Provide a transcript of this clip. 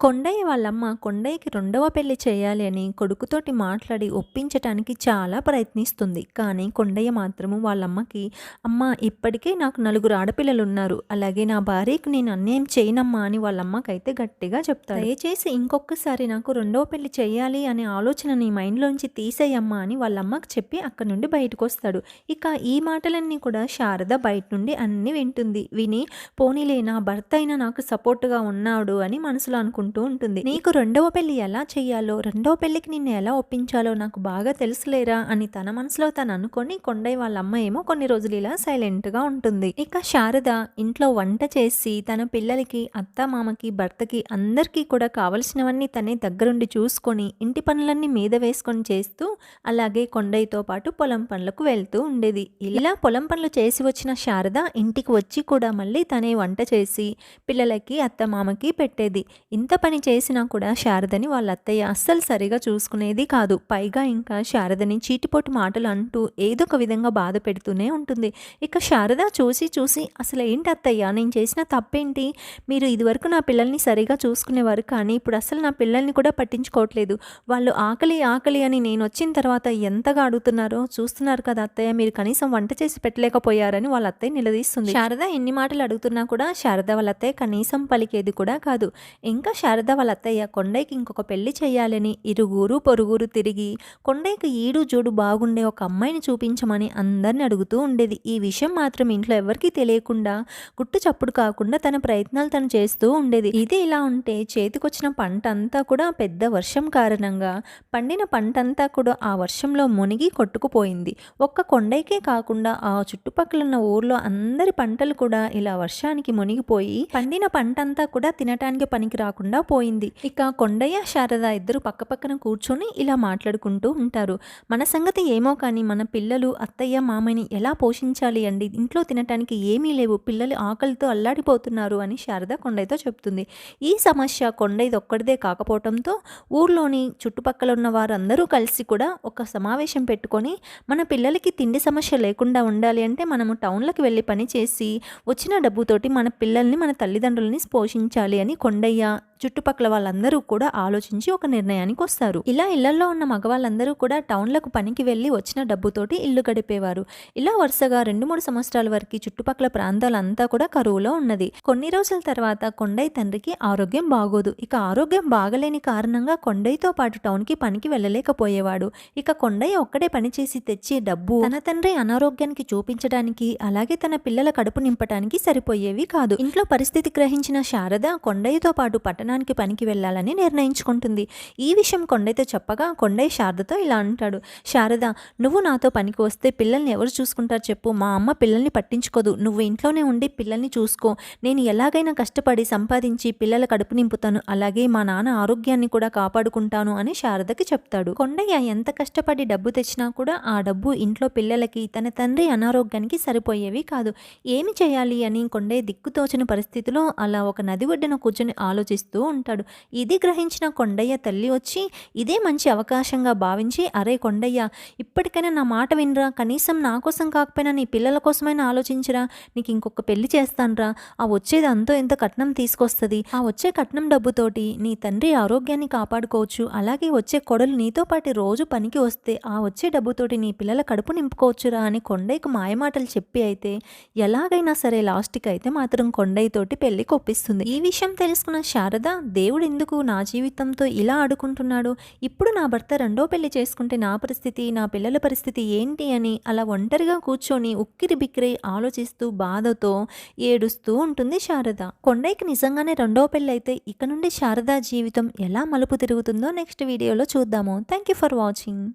కొండయ్య వాళ్ళమ్మ కొండయ్యకి రెండవ పెళ్ళి చేయాలి అని కొడుకుతోటి మాట్లాడి ఒప్పించటానికి చాలా ప్రయత్నిస్తుంది. కానీ కొండయ్య మాత్రము వాళ్ళమ్మకి అమ్మ ఇప్పటికే నాకు నలుగురు ఆడపిల్లలు ఉన్నారు. అలాగే నా భార్యకు నేను అన్యాయం చేయనమ్మా అని వాళ్ళమ్మకైతే గట్టిగా చెప్తాను దయచేసి ఇంకొకసారి నాకు రెండవ పెళ్ళి చేయాలి అనే ఆలోచన నీ మైండ్లోంచి తీసేయమ్మా అని వాళ్ళమ్మకి చెప్పి అక్కడి నుండి బయటకు వస్తాడు ఇక ఈ మాటలన్నీ కూడా శారద బయట నుండి అన్ని వింటుంది. విని పోనీలే నా భర్త అయినా నాకు సపోర్ట్గా ఉన్నాడు అని మనసులో ఉంటూ ఉంటుంది. నీకు రెండవ పెళ్ళి ఎలా చేయాలో రెండవ పెళ్ళికి నిన్ను ఎలా ఒప్పించాలో నాకు బాగా తెలుసులేరా అని తన మనసులో తను అనుకొని కొండయ్య వాళ్ళ అమ్మ ఏమో కొన్ని రోజులు ఇలా సైలెంట్గా ఉంటుంది. ఇక శారద ఇంట్లో వంట చేసి తన పిల్లలకి అత్త మామకి భర్తకి అందరికీ కూడా కావలసినవన్నీ తనే దగ్గరుండి చూసుకొని ఇంటి పనులన్నీ మీద వేసుకొని చేస్తూ అలాగే కొండయ్యతో పాటు పొలం పనులకు వెళ్తూ ఉండేది. ఇలా పొలం పనులు చేసి వచ్చిన శారద ఇంటికి వచ్చి కూడా మళ్ళీ తనే వంట చేసి పిల్లలకి అత్త మామకి పెట్టేది. ఇంత పని చేసినా కూడా శారదని వాళ్ళ అత్తయ్య అస్సలు సరిగా చూసుకునేది కాదు. పైగా ఇంకా శారదని చీటిపోటు మాటలు అంటూ ఏదో ఒక విధంగా బాధ పెడుతూనే ఉంటుంది. ఇక శారద చూసి చూసి అసలు ఏంటి అత్తయ్య నేను చేసిన తప్పేంటి? మీరు ఇదివరకు నా పిల్లల్ని సరిగా చూసుకునేవారు కానీ ఇప్పుడు అసలు నా పిల్లల్ని కూడా పట్టించుకోవట్లేదు. వాళ్ళు ఆకలి ఆకలి అని నేను వచ్చిన తర్వాత ఎంతగా అడుగుతున్నారో చూస్తున్నారు కదా అత్తయ్య మీరు కనీసం వంట చేసి పెట్టలేకపోయారని వాళ్ళ అత్తయ్య నిలదీస్తుంది. శారద ఎన్ని మాటలు అడుగుతున్నా కూడా శారద వాళ్ళ అత్తయ్య కనీసం పలికేది కూడా కాదు. ఇంకా శారద వాళ్ళ అత్తయ్య కొండయ్యకి ఇంకొక పెళ్ళి చేయాలని ఇరుగురు పొరుగురు తిరిగి కొండయ్యకి ఈడు జోడు బాగుండే ఒక అమ్మాయిని చూపించమని అందరిని అడుగుతూ ఉండేది. ఈ విషయం మాత్రం ఇంట్లో ఎవరికీ తెలియకుండా గుట్టు చప్పుడు కాకుండా తన ప్రయత్నాలు తను చేస్తూ ఉండేది. ఇది ఇలా ఉంటే చేతికొచ్చిన పంట అంతా కూడా పెద్ద వర్షం కారణంగా పండిన పంట అంతా కూడా ఆ వర్షంలో మునిగి కొట్టుకుపోయింది. ఒక్క కొండైకే కాకుండా ఆ చుట్టుపక్కల ఉన్న ఊర్లో అందరి పంటలు కూడా ఇలా వర్షానికి మునిగిపోయి పండిన పంట అంతా కూడా తినటానికి పనికి రాకుండా పోయింది. ఇక కొండయ్య శారద ఇద్దరు పక్కపక్కన కూర్చొని ఇలా మాట్లాడుకుంటూ ఉంటారు. మన సంగతి ఏమో కానీ మన పిల్లలు అత్తయ్య మామని ఎలా పోషించాలి అండి? ఇంట్లో తినటానికి ఏమీ లేవు. పిల్లలు ఆకలితో అల్లాడిపోతున్నారు అని శారద కొండయ్యతో చెప్తుంది. ఈ సమస్య కొండయ్యది ఒక్కడిదే కాకపోవడంతో ఊర్లోని చుట్టుపక్కల ఉన్న వారందరూ కలిసి కూడా ఒక సమావేశం పెట్టుకొని మన పిల్లలకి తిండి సమస్య లేకుండా ఉండాలి అంటే మనము టౌన్లకు వెళ్ళి పని చేసి వచ్చిన డబ్బుతోటి మన పిల్లల్ని మన తల్లిదండ్రులని పోషించాలి అని కొండయ్య చుట్టుపక్కల వాళ్ళందరూ కూడా ఆలోచించి ఒక నిర్ణయానికి వస్తారు. ఇలా ఇళ్ళలో ఉన్న మగవాళ్ళందరూ కూడా టౌన్లకు పనికి వెళ్ళి వచ్చిన డబ్బుతోటి ఇల్లు గడిపేవారు. ఇలా వరుసగా రెండు మూడు సంవత్సరాల వరకు చుట్టుపక్కల ప్రాంతాలంతా కూడా కరువులో ఉన్నది. కొన్ని రోజుల తర్వాత కొండయ్య తండ్రికి ఆరోగ్యం బాగోదు. ఇక ఆరోగ్యం బాగలేని కారణంగా కొండయ్యతో పాటు టౌన్కి పనికి వెళ్ళలేకపోయేవాడు. ఇక కొండయ్య ఒక్కడే పనిచేసి తెచ్చే డబ్బు తన తండ్రి అనారోగ్యానికి చూపించడానికి అలాగే తన పిల్లల కడుపు నింపడానికి సరిపోయేవి కాదు. ఇంట్లో పరిస్థితి గ్రహించిన శారద కొండయ్యతో పాటు పట్టణ పట్టణానికి పనికి వెళ్ళాలని నిర్ణయించుకుంటుంది. ఈ విషయం కొండయ్యతో చెప్పగా కొండయ్య శారదతో ఇలా అంటాడు. శారద నువ్వు నాతో పనికి వస్తే పిల్లల్ని ఎవరు చూసుకుంటారు చెప్పు. మా అమ్మ పిల్లల్ని పట్టించుకోదు. నువ్వు ఇంట్లోనే ఉండి పిల్లల్ని చూసుకో. నేను ఎలాగైనా కష్టపడి సంపాదించి పిల్లల కడుపు నింపుతాను. అలాగే మా నాన్న ఆరోగ్యాన్ని కూడా కాపాడుకుంటాను అని శారదకి చెప్తాడు. కొండయ్య ఎంత కష్టపడి డబ్బు తెచ్చినా కూడా ఆ డబ్బు ఇంట్లో పిల్లలకి తన తండ్రి అనారోగ్యానికి సరిపోయేవి కాదు. ఏమి చేయాలి అని కొండయ్య దిక్కుతోచని పరిస్థితిలో అలా ఒక నది ఒడ్డున కూర్చొని ఆలోచిస్తూ ఉంటాడు. ఇది గ్రహించిన కొండయ్య తల్లి వచ్చి ఇదే మంచి అవకాశంగా భావించి అరే కొండయ్య ఇప్పటికైనా నా మాట వినరా? కనీసం నా కోసం కాకపోయినా నీ పిల్లల కోసమైనా ఆలోచించరా? నీకు ఇంకొక పెళ్ళి చేస్తానరా. ఆ వచ్చేది అంతో ఎంత కట్నం తీసుకొస్తుంది. ఆ వచ్చే కట్నం డబ్బుతోటి నీ తండ్రి ఆరోగ్యాన్ని కాపాడుకోవచ్చు. అలాగే వచ్చే కొడలు నీతో పాటు రోజు పనికి వస్తే ఆ వచ్చే డబ్బుతోటి నీ పిల్లల కడుపు నింపుకోవచ్చురా? అని కొండయ్యకు మాయమాటలు చెప్పి అయితే ఎలాగైనా సరే లాస్ట్కి అయితే మాత్రం కొండయ్యతోటి పెళ్ళి కొప్పిస్తుంది. ఈ విషయం తెలుసుకున్న శారద దేవుడు ఎందుకు నా జీవితంతో ఇలా ఆడుకుంటున్నాడు? ఇప్పుడు నా భర్త రెండో పెళ్ళి చేసుకుంటే నా పరిస్థితి నా పిల్లల పరిస్థితి ఏంటి అని అలా ఒంటరిగా కూర్చొని ఉక్కిరి బిక్కిరి ఆలోచిస్తూ బాధతో ఏడుస్తూ ఉంటుంది శారద. కొండైకి నిజంగానే రెండో పెళ్ళి అయితే ఇక నుండి శారద జీవితం ఎలా మలుపు తిరుగుతుందో నెక్స్ట్ వీడియోలో చూద్దాము. Thank you for watching